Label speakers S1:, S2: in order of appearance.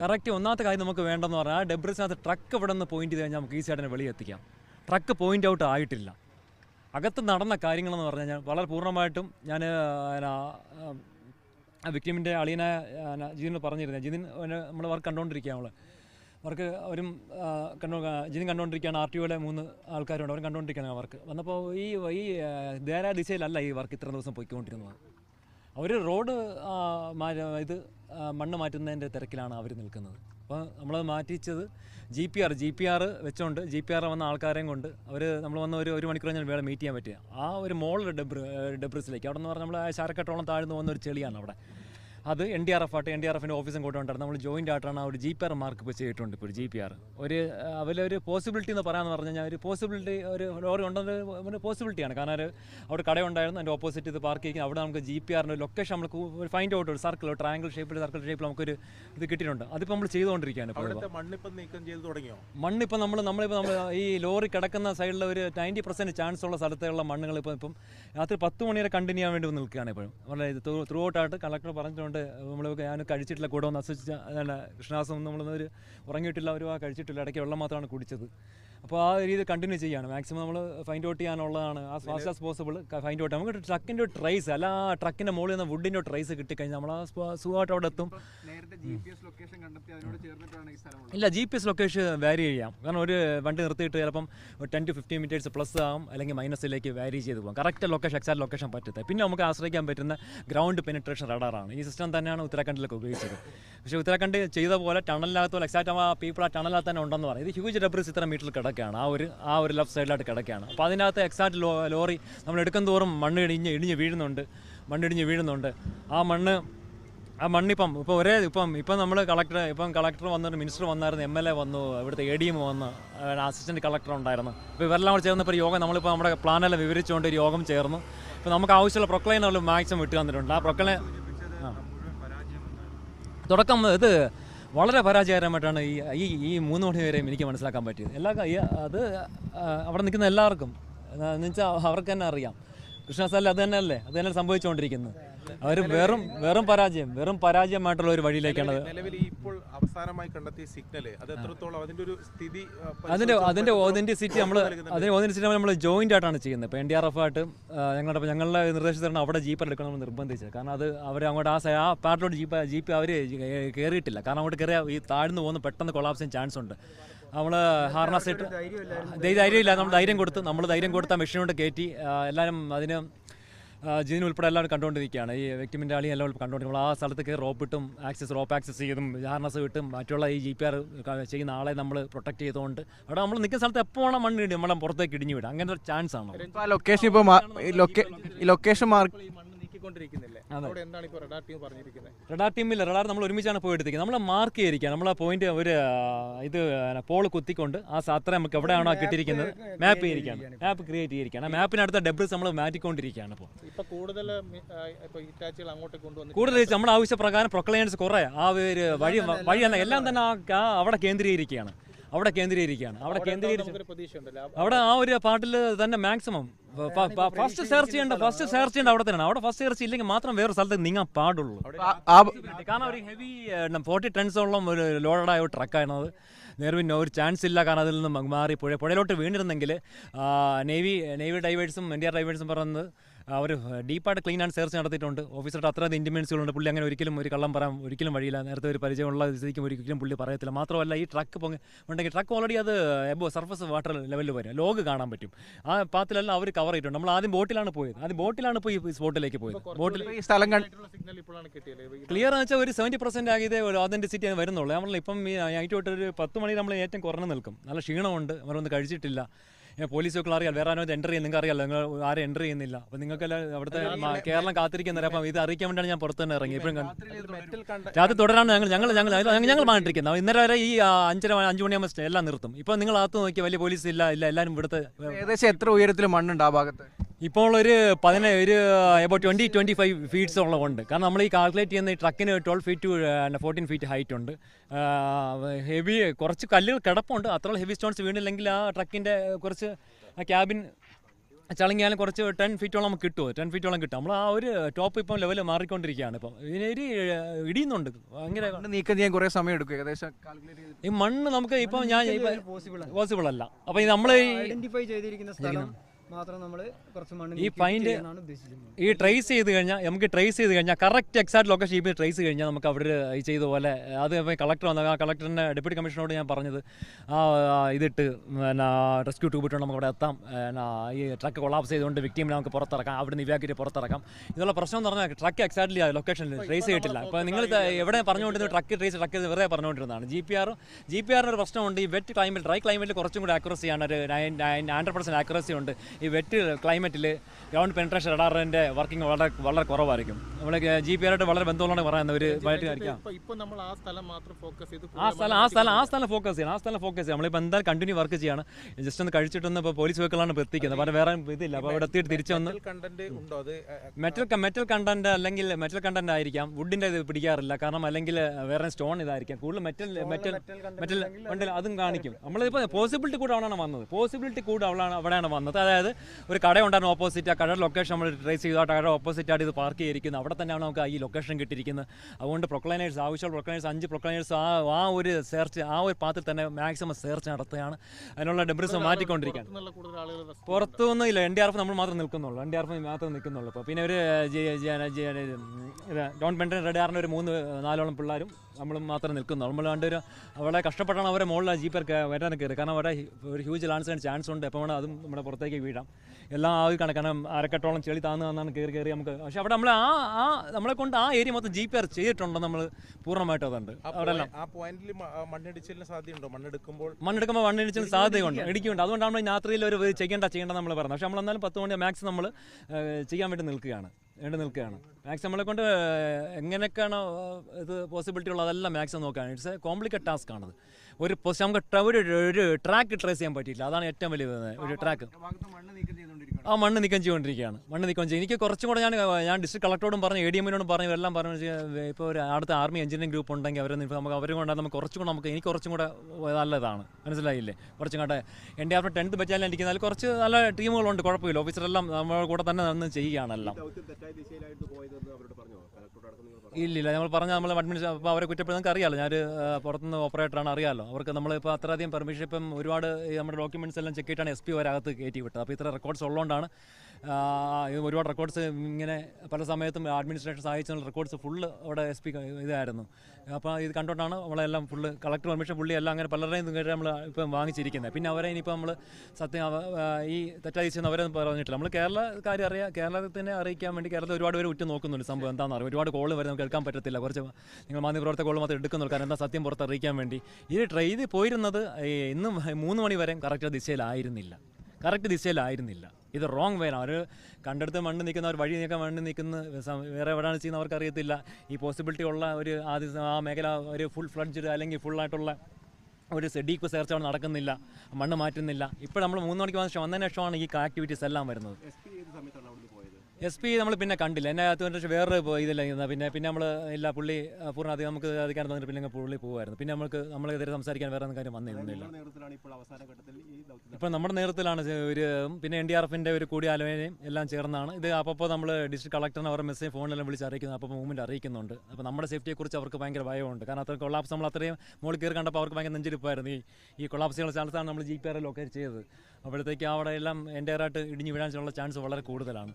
S1: Correct ഒന്നാമത്തെ കാര്യം നമുക്ക് വേണ്ടെന്ന് പറഞ്ഞാൽ ആ ഡെബ്രിസിനകത്ത് ട്രക്ക് ഇവിടെ നിന്ന് പോയിന്റ് ചെയ്ത് കഴിഞ്ഞാൽ നമുക്ക് ഈ സൈഡിനെ വെളിയിൽ എത്തിക്കാം. ട്രക്ക് പോയിന്റ് ഔട്ട് ആയിട്ടില്ല. അകത്ത് നടന്ന കാര്യങ്ങളെന്ന് പറഞ്ഞു ഞാൻ വളരെ പൂർണമായിട്ടും ഞാൻ വിക്ടിമിന്റെ അളിയനെ ജിതിന് പറഞ്ഞിരുന്നത് ജിതിൻ നമ്മൾ വർക്ക് കണ്ടുകൊണ്ടിരിക്കുക നമ്മൾ വർക്ക് അവരും ആ, കണ്ടു ജിതിൻ കണ്ടുകൊണ്ടിരിക്കുകയാണ് ആർ ടി ഒയിലെ മൂന്ന് ആൾക്കാരുണ്ട്. അവരും കണ്ടുകൊണ്ടിരിക്കുകയാണ് വർക്ക് വന്നപ്പോൾ ഈ ഈ ദേരാ ദിശയിലല്ല ഈ വർക്ക് ഇത്ര ദിവസം പോയിക്കൊണ്ടിരുന്നത്. അവർ റോഡ് ആ, ഇത് ആ, മണ്ണ് മാറ്റുന്നതിന്റെ തിരക്കിലാണ് അവർ നിൽക്കുന്നത്. അപ്പോൾ നമ്മൾ മാറ്റിച്ചത് G P R G P R വെച്ചുകൊണ്ട് ജി പി ആർ വന്ന ആൾക്കാരെയും കൊണ്ട് അവർ നമ്മൾ വന്ന ഒരു ഒരു മണിക്കൂർ ഞാൻ വേറെ മീറ്റ് ചെയ്യാൻ പറ്റിയ ആ ഒരു മോളിൽ ഡെബ്ര ഡെബ്രിസിലേക്ക് അവിടെ നിന്ന് പറഞ്ഞാൽ നമ്മൾ ശാരക്കെട്ടോളം താഴ്ന്നു വന്ന ഒരു ചെളിയാണ് അവിടെ. അത് എൻ ഡി ആർ എഫ് ആട്ടെ എൻ ഡി ആർ എഫിന്റെ ഓഫീസും കൊണ്ടുകൊണ്ടായിരുന്നു നമ്മൾ ജോയിന്റ് ആയിട്ടാണ് ആ ഒരു ജി പി ആർ മാർക്ക് ഇപ്പോൾ ചെയ്തിട്ടുണ്ട് ഇപ്പോൾ ഒരു ജി പി ആർ ഒരു അതിലൊരു പോസിബിലിറ്റി എന്ന് പറയാമെന്ന് പറഞ്ഞു കഴിഞ്ഞാൽ ഒരു പോസിബിലിറ്റി ഒരു ലോറി ഉണ്ടെന്ന് ഒരു പോസിബിലിറ്റിയാണ് കാരണം ഒരു അവിടെ കടയുണ്ടായിരുന്നു അതിന്റെ ഓപ്പോസിറ്റ് ഇത് പാർക്ക് ചെയ്യുക അവിടെ നമുക്ക് ജി പി ആറിന്റെ ലൊക്കേഷൻ നമുക്ക് ഒരു ഫൈൻഡ് ഔട്ട് ഒരു സർക്കിൾ ട്രയാങ്കിൾ ഷേപ്പിൽ സർക്കിൾ ഷേപ്പിൽ നമുക്കൊരു ഇത് കിട്ടിയിട്ടുണ്ട്. അതിപ്പോൾ നമ്മൾ ചെയ്തുകൊണ്ടിരിക്കുകയാണ് ഇപ്പോൾ
S2: മണ്ണിപ്പം നീക്കം ചെയ്ത് തുടങ്ങിയോ?
S1: മണ്ണിപ്പോൾ നമ്മൾ നമ്മളിപ്പോൾ നമ്മൾ ഈ ലോറി കിടക്കുന്ന സൈഡിൽ ഒരു നയന്റി പെർസെന്റ് ചാൻസ് ഉള്ള സ്ഥലത്തുള്ള മണ്ണുകൾ ഇപ്പോൾ ഇപ്പം രാത്രി പത്ത് മണി വരെ കണ്ടിന്യൂ ചെയ്യാൻ വേണ്ടി നിൽക്കുകയാണ് ഇപ്പോഴും. വളരെ ത്രൂ ഔട്ടായിട്ട് കളക്ടർ പറഞ്ഞിട്ടുണ്ട്. നമ്മൾ ഞാൻ കഴിച്ചിട്ടില്ല കൂടെ ഒന്ന് അസ്വസിച്ച കൃഷ്ണാസം നമ്മളൊന്നും ഒരു ഉറങ്ങിയിട്ടില്ല ഒരു ആ കഴിച്ചിട്ടില്ല ഇടയ്ക്ക് വെള്ളം മാത്രമാണ് കുടിച്ചത്. അപ്പോൾ ആ രീതി കണ്ടിന്യൂ ചെയ്യാണ്. മാക്സിമം നമ്മൾ ഫൈൻഡ് ഔട്ട് ചെയ്യാനുള്ളതാണ്. ആ fast as possible find out നമുക്ക് ട്രക്കിന്റെ ട്രൈസ് അല്ല ആ ട്രക്കിന്റെ മുകളിൽ നിന്ന് വുഡിന്റെ ട്രൈസ് കിട്ടിക്കഴിഞ്ഞാൽ നമ്മൾ ആ സുഖമായിട്ട് അവിടെ എത്തും. ഇല്ല ജി പി എസ് ലൊക്കേഷൻ വാരി ചെയ്യാം. കാരണം ഒരു വണ്ടി നിർത്തിയിട്ട് ചിലപ്പം ten to fifteen metres plus ആവും അല്ലെങ്കിൽ മൈനസിലേക്ക് വാരി ചെയ്ത് പോകും കറക്റ്റ് ലൊക്കേഷൻ എക്സാക്ട് ലൊക്കേഷൻ പറ്റത്തെ പിന്നെ നമുക്ക് ആശ്രയിക്കാൻ പറ്റുന്ന ഗ്രൗണ്ട് പെനിട്രേഷൻ റഡാറാണ് ഈ സിസ്റ്റം തന്നെയാണ് ഉത്തരാഖണ്ഡിലൊക്കെ ഉപയോഗിച്ചത്. പക്ഷേ ഉത്തരാഖണ്ഡ് ചെയ്ത പോലെ ടണലിനകത്ത് പോലെ എക്സാക്റ്റ് ആ പീപ്പിൾ ആ ടണലിനകത്ത് തന്നെ ഉണ്ടെന്ന് പറയും. ഇത് ഹ്യൂജ് ഡെബ്രിസ് ഇത്ര മീറ്ററിൽ കിടക്കുകയാണ് ആ ഒരു ആ ഒരു ലെഫ്റ്റ് സൈഡിലായിട്ട് കിടക്കുകയാണ് അപ്പോൾ അതിനകത്ത് എക്സാക്ട് ലോറി നമ്മൾ എടുക്കും തോറും മണ്ണ് ഇടിഞ്ഞ് ഇടിഞ്ഞ് വീഴുന്നുണ്ട്. മണ്ണിടിഞ്ഞ് വീഴുന്നുണ്ട്. ആ മണ്ണ് ആ മണ്ണിപ്പം ഇപ്പോൾ ഒരേ ഇപ്പം ഇപ്പം നമ്മൾ കളക്ടർ ഇപ്പം കളക്ടർ വന്നിട്ട് മിനിസ്റ്റർ വന്നായിരുന്നു എം എൽ എ വന്നു ഇവിടുത്തെ എ ഡി എം വന്ന് അസിസ്റ്റന്റ് കളക്ടർ ഉണ്ടായിരുന്നു. അപ്പോൾ ഇവരെല്ലാം കൂടെ ചേർന്നപ്പോൾ യോഗം നമ്മളിപ്പോൾ നമ്മുടെ പ്ലാനെല്ലാം വിവരിച്ചുകൊണ്ട് ഒരു യോഗം ചേർന്നു. ഇപ്പോൾ നമുക്ക് ആവശ്യമുള്ള പ്രൊക്ലൈനുകൾ മാക്സിമം വിട്ടു തന്നിട്ടുണ്ട്. ആ പ്രൊക്ലൈൻ തുടക്കം ഇത് വളരെ പരാജയകരമായിട്ടാണ് ഈ ഈ ഈ മൂന്ന് മണി വരെയും എനിക്ക് മനസ്സിലാക്കാൻ പറ്റിയത്. എല്ലാ അത് അവിടെ നിൽക്കുന്ന എല്ലാവർക്കും എന്ന് വെച്ചാൽ അവർക്ക് തന്നെ അറിയാം. കൃഷ്ണസാലിൽ അത് തന്നെയല്ലേ? അത് തന്നെ സംഭവിച്ചുകൊണ്ടിരിക്കുന്നത്. അവർ വെറും വെറും പരാജയം വെറും പരാജയമായിട്ടുള്ള ഒരു വഴിയിലേക്കാണ് അത്
S2: നിലവിൽ ഈ ഇപ്പോൾ അവസാനമായി കണ്ടെത്തിയ സിഗ്നൽ അത് എത്രത്തോളം അതിന്റെ ഒരു സ്ഥിതി ആ,
S1: അതിന്റെ അതിന്റെ ഓതന്റിസിറ്റി നമ്മൾ? അതിന്റെ ഓതന്റിസിറ്റി നമ്മൾ ജോയിന്റ് ആയിട്ടാണ് ചെയ്യുന്നത്. ഇപ്പോൾ എൻ ഡി ആർ എഫ് ആയിട്ട് ആ, ഞങ്ങളുടെ ഞങ്ങളുടെ നിർദ്ദേശത്തിലാണ് അവിടെ ജീപ്പ് എടുക്കണം എന്ന് നിർബന്ധിച്ചത്. കാരണം അത് അവർ അങ്ങോട്ട് ആ ആ പാർട്ടിലോട്ട് ജീപ്പ് ജീപ്പ് അവർ കയറിയിട്ടില്ല കാരണം അങ്ങോട്ട് കയറിയ ഈ താഴ്ന്നു പോകുന്ന പെട്ടെന്ന് കൊളാപ്സ് ചെയ്യാൻ ചാൻസ് ഉണ്ട്. നമ്മൾ ഹാർണസ് ഇട്ട് ധൈര്യമില്ല നമ്മൾ ധൈര്യം കൊടുത്ത് നമ്മൾ ധൈര്യം കൊടുത്ത മെഷീൻ കൊണ്ട് കയറ്റി ആ, എല്ലാവരും അതിന് ആ, ജിതിൻ ഉൾപ്പെടെ എല്ലാവരും കണ്ടുകൊണ്ടിരിക്കുകയാണ്. ഈ വ്യക്തിമിന്റെ ആളി എല്ലാം കണ്ടുകൊണ്ടിരിക്കും ആ സ്ഥലത്ത് കയറി റോപ്പിട്ടും ആക്സസ് റോപ്പ് ആക്സസ് ചെയ്തും ഹാർനസ് വിട്ടും മറ്റുള്ള ഈ ജി പി ആർ ചെയ്യുന്ന ആളെ നമ്മൾ പ്രൊട്ടക്ട് ചെയ്തുകൊണ്ട് അവിടെ നമ്മൾ നിൽക്കുന്ന സ്ഥലത്ത് എപ്പോൾ വേണം മണ്ണ് ഇടും നമ്മളെ പുറത്തേക്ക് ഇടിഞ്ഞു വിടാം. അങ്ങനെ ഒരു ചാൻസ് ആണ്?
S3: ലൊക്കേഷൻ ഇപ്പോൾ ലൊക്കേഷൻ മാർക്ക്
S2: അവിടെ എന്താണ് ഇപ്പോൾ റഡാർ ടീം പറഞ്ഞിരിക്കുന്നത്?
S1: റഡാർ ടീമിൽ റഡാർ നമ്മൾ ഒരുമിച്ചാണ് പോയി എടുത്തിരിക്കുന്നത് നമ്മൾ മാർക്ക് ചെയ്തിരിക്കുക നമ്മൾ ആ പോയിന്റ് ഒരു ഇത് പോൾ കുത്തിക്കൊണ്ട് ആ സാത്ര നമുക്ക് എവിടെയാണോ കിട്ടിയിരിക്കുന്നത്. മാപ്പ് ചെയ്തിരിക്കുകയാണ്. മാപ്പ് ക്രിയേറ്റ് ചെയ്തിരിക്കുകയാണ്. ആ മാപ്പിനടുത്ത ഡെബ്രിസ് നമ്മൾ മാറ്റിക്കൊണ്ടിരിക്കുകയാണ് ഇപ്പോൾ.
S2: ഇപ്പൊ കൂടുതൽ ഇറ്റാച്ചുകൾ അങ്ങോട്ട് കൊണ്ടുവന്ന്
S1: കൂടുതൽ നമ്മുടെ ആവശ്യപ്രകാരം പ്രൊക്ലയൻസ് കുറേ ആ ഒരു വഴി വഴി തന്നെ എല്ലാം തന്നെ അവിടെ കേന്ദ്രീകരിക്കുകയാണ്. അവിടെ കേന്ദ്രീകരിക്കുകയാണ്. അവിടെ കേന്ദ്രീകരിച്ച് അവിടെ ആ ഒരു പാട്ടിൽ തന്നെ മാക്സിമം ഫസ്റ്റ് സെർച്ച് ചെയ്യേണ്ട ഫസ്റ്റ് സെർച്ച് ചെയ്യേണ്ട അവിടെ തന്നെയാണ്. അവിടെ ഫസ്റ്റ് സെർച്ച് ഇല്ലെങ്കിൽ മാത്രം വേറെ സ്ഥലത്ത് നീങ്ങാൻ പാടുള്ളൂ. കാരണം ഒരു ഹെവി ഫോർട്ടി ടൺസോളം ഒരു ലോഡായ ഒരു ട്രക്കായിരുന്നത് നേർവിന് ഒരു ചാൻസ് ഇല്ല കാരണം അതിൽ നിന്ന് മാറി പുഴ പുഴയിലോട്ട് വീണിരുന്നെങ്കിൽ നേവി നേവി ഡൈവേഴ്സും ഇന്ത്യ ഡൈവേഴ്സും പറയുന്നത് അവർ ഡീപ്പായിട്ട് ക്ലീൻ ആൻഡ് സെർച്ച് നടത്തിയിട്ടുണ്ട്. ഓഫീസറുടെ അത്രയധികം ഇന്റിമെൻസുകളുണ്ട് പുള്ളി അങ്ങനെ ഒരിക്കലും ഒരു കള്ളം പറയാൻ ഒരിക്കലും വഴിയില്ല. നേരത്തെ ഒരു പരിചയമുള്ള സ്ഥിതിക്കും ഒരിക്കലും പുള്ളി പറയത്തില്ല. മാത്രമല്ല ഈ ട്രക്ക് പൊങ്ങി ഉണ്ടെങ്കിൽ ട്രക്ക് ഓൾറെഡി അത് എബോ സർഫസ് വാട്ടർ ലെവലിൽ വരും. ലോഗ് കാണാൻ പറ്റും. ആ പാത്തിലെല്ലാം അവർ കവർ ചെയ്തിട്ടുണ്ട്. നമ്മൾ ആദ്യം ബോട്ടിലാണ് പോയത്. ആദ്യം ബോട്ടിലാണ് പോയി ഈ സ്പോട്ടിലേക്ക് പോയത്. ബോട്ടിൽ
S3: ഈ സ്ഥലം
S1: ക്ലിയർ എന്ന് വെച്ചാൽ ഒരു സെവന്റി പെർസെന്റ് ആകിയതേ ഒരു ഓതന്റിസിറ്റി വരുന്നുള്ളൂ. നമ്മൾ ഇപ്പം ഈ നൈറ്റ് തൊട്ട് ഒരു പത്ത് മണി നമ്മൾ ഏറ്റവും കുറഞ്ഞു നിൽക്കും. നല്ല ക്ഷീണമുണ്ട്. അവരൊന്നും കഴിച്ചിട്ടില്ല. ഏ, പോലീസൊക്കെ അറിയാം വേറെ ആരോ എന്റർ ചെയ്യുന്ന നിങ്ങൾക്ക് അറിയാലോ നിങ്ങൾ ആരും എന്റർ ചെയ്യുന്നില്ല. അപ്പം നിങ്ങൾക്കെല്ലാം അവിടുത്തെ കേരളം കാത്തിരിക്കുന്നവരെ അപ്പം ഇത് അറിയിക്കാൻ വേണ്ടിയാണ് ഞാൻ പുറത്തുനിന്ന് തന്നെ ഇറങ്ങി. ഇപ്പോഴും രാത്രി തുടരാണ് ഞങ്ങൾ ഞങ്ങൾ ഞങ്ങൾ ഞങ്ങൾ മാറ്റിരിക്കുന്നത് ഇന്നലെ വരെ ഈ അഞ്ചര അഞ്ചു മണിയാകുമ്പോൾ എല്ലാം നിർത്തും. ഇപ്പോൾ നിങ്ങൾ അകത്ത് നോക്കി വലിയ പോലീസ് ഇല്ല ഇല്ല. എല്ലാവരും ഇവിടുത്തെ
S3: ഏകദേശം എത്ര ഉയരത്തിൽ മണ്ണുണ്ട് ആ ഭാഗത്ത്?
S1: ഇപ്പോൾ ഒരു പതിന ഒരു about twenty twenty five feets ഉള്ളതുണ്ട് കാരണം നമ്മൾ ഈ കാൽക്കുലേറ്റ് ചെയ്യുന്ന ഈ ട്രക്കിന് twelve feet to fourteen feet height ഉണ്ട്. ഹെവി കുറച്ച് കല്ലുകൾ കിടപ്പുണ്ട്. അത്ര ഹെവി സ്റ്റോൺസ് വീണില്ലെങ്കിൽ ആ ട്രക്കിന്റെ കുറച്ച് ക്യാബിൻ ചളങ്ങിയാലും കുറച്ച് ടെൻ ഫീറ്റോളം നമുക്ക് കിട്ടുമോ ടെൻ ഫീറ്റോളം കിട്ടും. നമ്മൾ ആ ഒരു ടോപ്പ് ഇപ്പം ലെവൽ മാറിക്കൊണ്ടിരിക്കുകയാണ് ഇപ്പം. ഇതിന് ഒരു ഇടിയുന്നുണ്ട്. ഭയങ്കര
S3: നീക്കം ചെയ്യാൻ കുറേ സമയം എടുക്കും. ഏകദേശം
S1: ഈ മണ്ണ് നമുക്ക് ഇപ്പം ഞാൻ
S4: പോസിബിൾ
S1: അല്ല. അപ്പം നമ്മൾ
S4: ഐഡന്റിഫൈ ചെയ്തിരിക്കുന്ന സ്ഥലം മാത്രം നമ്മൾ കുറച്ച് മണ്ണ്
S1: ഈ
S4: ഉദ്ദേശിക്കുന്നത്
S1: ഈ ട്രേസ് ചെയ്ത് കഴിഞ്ഞാൽ നമുക്ക് ട്രേസ് ചെയ്ത് കഴിഞ്ഞാൽ കറക്റ്റ് എക്സാക്ട് ലൊക്കേഷൻ ഇപ്പോൾ ട്രേസ് കഴിഞ്ഞാൽ നമുക്ക് അവിടെ ഈ ചെയ്ത പോലെ അത് കളക്ടർ വന്ന ആ കളക്ടറിന്റെ ഡെപ്യൂട്ടി കമ്മീഷനോട് ഞാൻ പറഞ്ഞത് ആ ഇതിട്ട് പിന്നെ റെസ്ക്യൂ ട്യൂബ് ഇട്ടുകൊണ്ട് നമുക്ക് അവിടെ എത്താം. ഈ ട്രക്ക് കൊളാപ്സ് ചെയ്തുകൊണ്ട് വിക്ടീമിനെ നമുക്ക് പുറത്തിറക്കാം. അവിടെ നിന്ന് ഇവാക്കിയിട്ട് പുറത്തിറക്കാം. ഇതുള്ള പ്രശ്നം എന്ന് പറഞ്ഞാൽ ട്രക്ക് എക്സാക്ട്ലി ആ ലൊക്കേഷനിൽ ട്രേസ് ചെയ്തിട്ടില്ല. ഇപ്പോൾ നിങ്ങൾ എവിടെ പറഞ്ഞുകൊണ്ടിരുന്നത് ട്രക്ക് ട്രേസ് ട്രക്ക് വെറുതെ പറഞ്ഞുകൊണ്ടിരുന്നതാണ്. ജി പി ആറും ജി പി ആറിന്റെ ഒരു പ്രശ്നമുണ്ട്. ഈ വെറ്റ് ക്ലൈമറ്റ് ഡ്രൈ ക്ലൈമറ്റിൽ കുറച്ചും കൂടി ആക്യുറസി ആണ്. ഒരു nine nine hundred percent accuracy ഉണ്ട്. ഈ വെറ്റ് ക്ലൈമറ്റിൽ ഗ്രൗണ്ട് പെൻട്രേഷൻ റഡാറിന്റെ വർക്കിംഗ് വളരെ വളരെ കുറവായിരിക്കും. നമ്മൾ ജി പി ആയിട്ട് വളരെ ബന്ധമുള്ളതാണ് പറയുന്നത് ഒരു
S2: ആ സ്ഥലം
S1: ആ സ്ഥലം ആ സ്ഥലം ഫോക്കസ് ചെയ്യണം ആ സ്ഥലം ഫോക്കസ് ചെയ്യണം. നമ്മളിപ്പോൾ എന്തായാലും കണ്ടിന്യൂ വർക്ക് ചെയ്യാണ്. ജസ്റ്റ് ഒന്ന് കഴിച്ചിട്ടൊന്ന് ഇപ്പോൾ പോലീസ് വെഹിക്കിളാണ് ഇപ്പോൾ എത്തിക്കുന്നത് അപ്പോൾ വേറെ ഇതില്ല. അപ്പോൾ അവിടെ എത്തിയിട്ട് തിരിച്ചു വന്ന് മെറ്റൽ മെറ്റൽ കണ്ടന്റ് അല്ലെങ്കിൽ മെറ്റൽ കണ്ടന്റ് ആയിരിക്കാം. വുഡിന്റെ ഇത് പിടിക്കാറില്ല. കാരണം അല്ലെങ്കിൽ വേറെ സ്റ്റോൺ ഇതായിരിക്കാം. കൂടുതൽ മെറ്റൽ മെറ്റൽ മെറ്റൽ ഉണ്ടല്ലോ അതും കാണിക്കും. നമ്മളിപ്പോൾ പോസിബിലിറ്റി കൂടെ അവിടെയാണ് വന്നത്. പോസിബിലിറ്റി കൂടെ അവളാണ് അവിടെയാണ് വന്നത്. അതായത് ഒരു കട ഉണ്ടായിരുന്നു ഓപ്പോസിറ്റ് ആ. കടയുടെ ലൊക്കേഷൻ നമ്മൾ ട്രേസ് ചെയ്തു. ആ കടയുടെ ഓപ്പോസിറ്റ് ആയിട്ട് ഇത് പാർക്ക് ചെയ്തിരിക്കുന്നത് അവിടെ തന്നെയാണ് നമുക്ക് ഈ ലൊക്കേഷൻ കിട്ടിയിരിക്കുന്നത്. അതുകൊണ്ട് പ്രൊക്ലൈനേഴ്സ് ആവശ്യമുള്ള പ്രൊക്ലൈനേഴ്സ് അഞ്ച് പ്രൊക്ലൈനേഴ്സ് ആ ആ ഒരു സെർച്ച് ആ ഒരു പാത്തിൽ തന്നെ മാക്സിമം സെർച്ച് നടത്തുകയാണ്. അതിനുള്ള ഡെബ്രിസ് മാറ്റിക്കൊണ്ടിരിക്കുകയാണ്. പുറത്തുനിന്ന് ഇല്ല എൻ ഡി ആർ എഫ് നമ്മൾ മാത്രം നിൽക്കുന്നുള്ളൂ. എൻ ഡി ആർ എഫ് മാത്രം നിൽക്കുന്നുള്ളൂ. അപ്പോൾ പിന്നെ ഒരു ഡോൺ പെൻഡൻ റെഡാറിന്റെ ഒരു മൂന്ന് നാലോളം പിള്ളേരും നമ്മളും മാത്രം നിൽക്കുന്നു. നമ്മൾ രണ്ടുപേരും അവിടെ കഷ്ടപ്പെട്ടാണ് അവരെ മുകളിൽ ജീപ്പർ വരാൻ കയറി കാരണം അവിടെ ഒരു ഹ്യൂജ് ലാൻസ് ചാൻസ് ഉണ്ട്. എപ്പോൾ അതും നമ്മുടെ പുറത്തേക്ക് വീഴാം. എല്ലാം. ആ ഒരു കണക്ക് കാരണം അരക്കെട്ടോളം ചെളി താന്ന് തന്നാണ് കയറി കയറി നമുക്ക്. പക്ഷെ അവിടെ നമ്മൾ ആ ആ നമ്മളെ കൊണ്ട് ആ ഏരിയ മൊത്തം ജി പി ആർ ചെയ്തിട്ടുണ്ടോ നമ്മൾ പൂർണമായിട്ട് അതുണ്ട്. അവിടെ
S2: ആ പോയിന്റിൽ മണ്ണിടിച്ചിലിന് സാധ്യതയുണ്ടോ? മണ്ണെടുക്കുമ്പോൾ
S1: മണ്ണെടുക്കുമ്പോൾ മണ്ണിടിച്ചിന് സാധ്യതയുണ്ട്. ഇടിക്കുന്നുണ്ട്. അതുകൊണ്ടാണ് നമ്മൾ രാത്രിയിൽ ഒരു ചെയ്യേണ്ട ചെയ്യേണ്ട നമ്മൾ പറഞ്ഞത്. പക്ഷെ നമ്മൾ എന്നാലും പത്ത് മണി മാക്സ് നമ്മൾ ചെയ്യാൻ വേണ്ടി നിൽക്കുകയാണ്. വേണ്ടി നിൽക്കുകയാണ് മാക്സ് നമ്മളെ കൊണ്ട് എങ്ങനെയൊക്കെയാണ് ഇത് പോസിബിലിറ്റി ഉള്ളത് അതെല്ലാം മാക്സ് നോക്കുകയാണ് ഇറ്റ്സ് എ കോംപ്ലിക്കേറ്റ് ടാസ്ക് ആണത് ഒരു നമുക്ക് ഒരു ഒരു ട്രാക്ക് ട്രേസ് ചെയ്യാൻ പറ്റിയില്ല അതാണ് ഏറ്റവും വലിയ. ഒരു ട്രാക്ക് ആ മണ്ണ് നീക്കം ചെയ്തുകൊണ്ടിരിക്കുകയാണ് മണ്ണ് നീക്കം ചെയ്യും എനിക്ക് കുറച്ചും കൂടെ ഞാൻ ഞാൻ ഡിസ്ട്രിക്ട് കളക്ടറോടും പറഞ്ഞു എ ഡി എമ്മിനോടും പറഞ്ഞു ഇവരെല്ലാം പറഞ്ഞു ഇപ്പോൾ ഒരു അടുത്ത ആർമി എഞ്ചിനീയറിംഗ് ഗ്രൂപ്പ് ഉണ്ടെങ്കിൽ അവരെ നമുക്ക് അവരും കൊണ്ട് നമുക്ക് കുറച്ചും കൂടെ നമുക്ക് എനിക്ക് കുറച്ചും കൂടെ നല്ലതാണ്. മനസ്സിലായില്ലേ? കുറച്ചും കൂടെ എന്റെ ആ ടെൻത്ത് ബറ്റാലിയൻ നല്ല കുറച്ച് നല്ല ടീമുകളുണ്ട് കുഴപ്പമില്ല. ഓഫീസറെല്ലാം നമ്മുടെ കൂടെ തന്നെ നിന്ന് ചെയ്യുകയാണ് എല്ലാം ഇല്ലില്ല നമ്മൾ പറഞ്ഞ നമ്മൾ അഡ്മിനിസ്ട്രേ അപ്പോൾ അവരെ കുറ്റപ്പെടുന്ന നമുക്ക് അറിയാലോ. ഞാൻ പുറത്തുനിന്ന് ഓപ്പറേറ്ററാണ് അറിയാമല്ലോ അവർക്ക് നമ്മളിപ്പോൾ അത്രയധികം പെർമിഷൻ ഇപ്പം ഒരുപാട് നമ്മുടെ ഡോക്യുമെന്റ്സ് എല്ലാം ചെക്ക് ചെയ്തിട്ടാണ് എസ് പി വരകത്ത് കയറ്റി വിട്ടത്. അപ്പോൾ ഇത്ര റെക്കോർഡ്സ് ഉള്ളതുകൊണ്ടാണ് ഒരുപാട് റെക്കോർഡ്സ് ഇങ്ങനെ പല സമയത്തും അഡ്മിനിസ്ട്രേഷൻ സഹായിച്ചുള്ള റെക്കോർഡ്സ് ഫുള്ള് അവിടെ എസ് പി ഇതായിരുന്നു. അപ്പോൾ ഇത് കണ്ടോണ്ടാണ് നമ്മളെല്ലാം ഫുള്ള് കളക്ടർ പെർമിഷൻ പുള്ളി എല്ലാം അങ്ങനെ പലരുടെയും കേട്ട് നമ്മൾ ഇപ്പം വാങ്ങിച്ചിരിക്കുന്നത് പിന്നെ അവരെ ഇനിയിപ്പോൾ നമ്മൾ സത്യം ഈ തെറ്റാതിച്ചെന്ന് അവരെ പറഞ്ഞിട്ടില്ല. നമ്മൾ കേരള കാര്യം അറിയാം കേരളത്തിനെ അറിയിക്കാൻ വേണ്ടി കേരളത്തിൽ ഒരുപാട് പേര് ഉറ്റു നോക്കുന്നുണ്ട്. സംഭവം എന്താണെന്ന് അറിയാം. ഒരുപാട് കോൾ വരെ നമുക്ക് എടുക്കാൻ പറ്റത്തില്ല. കുറച്ച് നിങ്ങൾ മാധ്യമപ്രവർത്തക കോൾ മാത്രം എടുക്കുന്നുള്ളൂ. കാരണം എന്താ സത്യം പുറത്ത് അറിയിക്കാൻ വേണ്ടി. ഈ ട്രെയിൻ പോയിരുന്നത് ഇന്നും മൂന്ന് മണി വരെ കറക്റ്റ് ദിശയിലായിരുന്നില്ല. കറക്റ്റ് ദിശയിലായിരുന്നില്ല. ഇത് റോങ് വേണം അവർ കണ്ടെടുത്ത് മണ്ണ് നിൽക്കുന്ന അവർ വഴി നീക്കാൻ മണ്ണ് നിൽക്കുന്ന വേറെ എവിടെയാണ് ചെയ്യുന്നത് അവർക്ക് അറിയത്തില്ല ഈ പോസിബിലിറ്റി ഉള്ള ഒരു ആദ്യ ആ മേഖല ഒരു ഫുൾ ഫ്ലഡ്ജ് അല്ലെങ്കിൽ ഫുള്ളായിട്ടുള്ള ഒരു ഡീപ്പ് സെർച്ച് അവിടെ നടക്കുന്നില്ല. മണ്ണ് മാറ്റുന്നില്ല. ഇപ്പോൾ നമ്മൾ മൂന്ന് മണിക്ക് വന്ന ശേഷം വന്നതിന് ശേഷമാണ് ഈ ആക്ടിവിറ്റീസ് എല്ലാം വരുന്നത്. എസ് പി നമ്മൾ പിന്നെ കണ്ടില്ല. എന്നെ അകത്ത് പക്ഷേ വേറെ ഇതില്ല. പിന്നെ പിന്നെ നമ്മൾ ഇല്ല പുള്ളി പൂർണ അധികം നമുക്ക് അധികാരം തന്നിട്ട് പിന്നെ അങ്ങ് പുള്ളി പോകുമായിരുന്നു പിന്നെ നമുക്ക് നമ്മളെതിരെ സംസാരിക്കാൻ വേറെ കാര്യം വന്നിരുന്നില്ല ഇപ്പം നമ്മുടെ നേതൃത്വത്തിലാണ് ഒരു പിന്നെ എൻ ഡി ആർ എഫിന്റെ ഒരു കൂടിയാലോചനയും എല്ലാം ചേർന്നാണ്. ഇത് അപ്പോൾ നമ്മൾ ഡിസ്ട്രിക്ട് കളക്ടറിനെ അവരുടെ മെസ്സേജ് ഫോണിലെല്ലാം വിളിച്ച് അറിയിക്കുന്നത് അപ്പോൾ മൂവ്മെന്റ് അറിയിക്കുന്നുണ്ട്. അപ്പോൾ നമ്മുടെ സേഫ്റ്റിയെക്കുറിച്ച് അവർക്ക് ഭയങ്കര ഭയമുണ്ട്. കാരണം അത്ര കൊളാപ്സ് നമ്മൾ അത്രയും മുകളിൽ കയറി കണ്ടപ്പോൾ അവർക്ക് ഭയങ്കര നെഞ്ചിരിപ്പായിരുന്നു ഈ ഈ കൊളാപ്സുകളുടെ സ്ഥലത്താണ് നമ്മൾ ജി പി ആർ ലൊക്കേറ്റ് ചെയ്തത്. അപ്പോഴത്തേക്ക് അവിടെ എല്ലാം എന്റെ ആയിട്ട് ഇടിഞ്ഞു വീഴാനുള്ള ചാൻസ് വളരെ കൂടുതലാണ്.